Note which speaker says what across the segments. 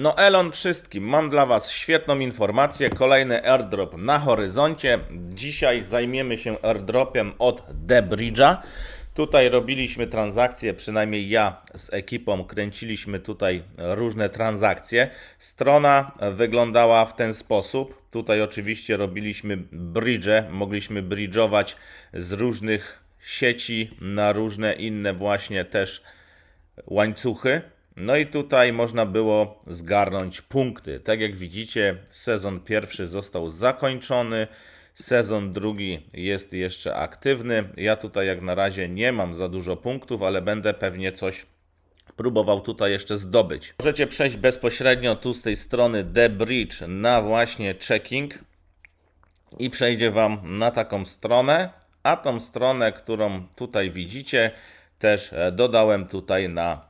Speaker 1: No Elon wszystkim, mam dla Was świetną informację, kolejny airdrop na horyzoncie. Dzisiaj zajmiemy się airdropem od The Bridge'a. Tutaj robiliśmy transakcje, przynajmniej ja z ekipą kręciliśmy tutaj różne transakcje. Strona wyglądała w ten sposób. Tutaj oczywiście robiliśmy bridge, mogliśmy bridge'ować z różnych sieci na różne inne właśnie też łańcuchy. No i tutaj można było zgarnąć punkty. Tak jak widzicie, sezon pierwszy został zakończony. Sezon drugi jest jeszcze aktywny. Ja tutaj jak na razie nie mam za dużo punktów, ale będę pewnie coś próbował tutaj jeszcze zdobyć. Możecie przejść bezpośrednio tu z tej strony The Bridge na właśnie checking i przejdzie Wam na taką stronę, a tą stronę, którą tutaj widzicie, też dodałem tutaj na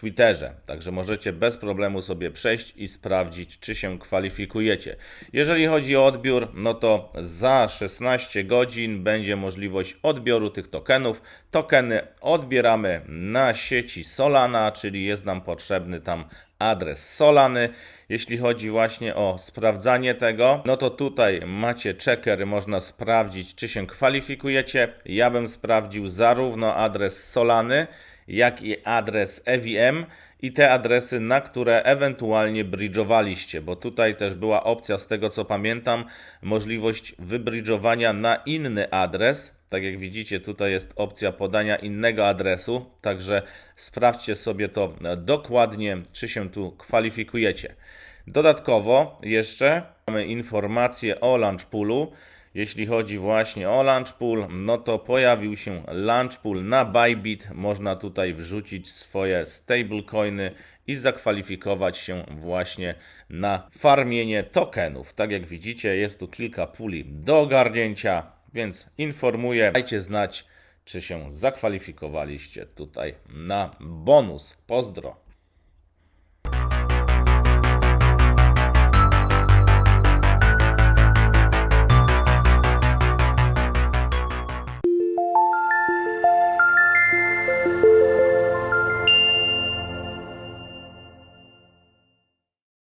Speaker 1: Twitterze. Także możecie bez problemu sobie przejść i sprawdzić, czy się kwalifikujecie. Jeżeli chodzi o odbiór, no to za 16 godzin będzie możliwość odbioru tych tokenów. Tokeny odbieramy na sieci Solana, czyli jest nam potrzebny tam adres Solany. Jeśli chodzi właśnie o sprawdzanie tego, no to tutaj macie checker, można sprawdzić, czy się kwalifikujecie. Ja bym sprawdził zarówno adres Solany, jak i adres EVM i te adresy, na które ewentualnie bridge'owaliście, bo tutaj też była opcja, z tego co pamiętam, możliwość wybridżowania na inny adres. Tak jak widzicie, tutaj jest opcja podania innego adresu, także sprawdźcie sobie to dokładnie, czy się tu kwalifikujecie. Dodatkowo jeszcze mamy informację o Launchpoolu. Jeśli chodzi właśnie o Launchpool, no to pojawił się Launchpool na Bybit. Można tutaj wrzucić swoje stablecoiny i zakwalifikować się właśnie na farmienie tokenów. Tak jak widzicie, jest tu kilka puli do ogarnięcia, więc informuję. Dajcie znać, czy się zakwalifikowaliście tutaj na bonus. Pozdro!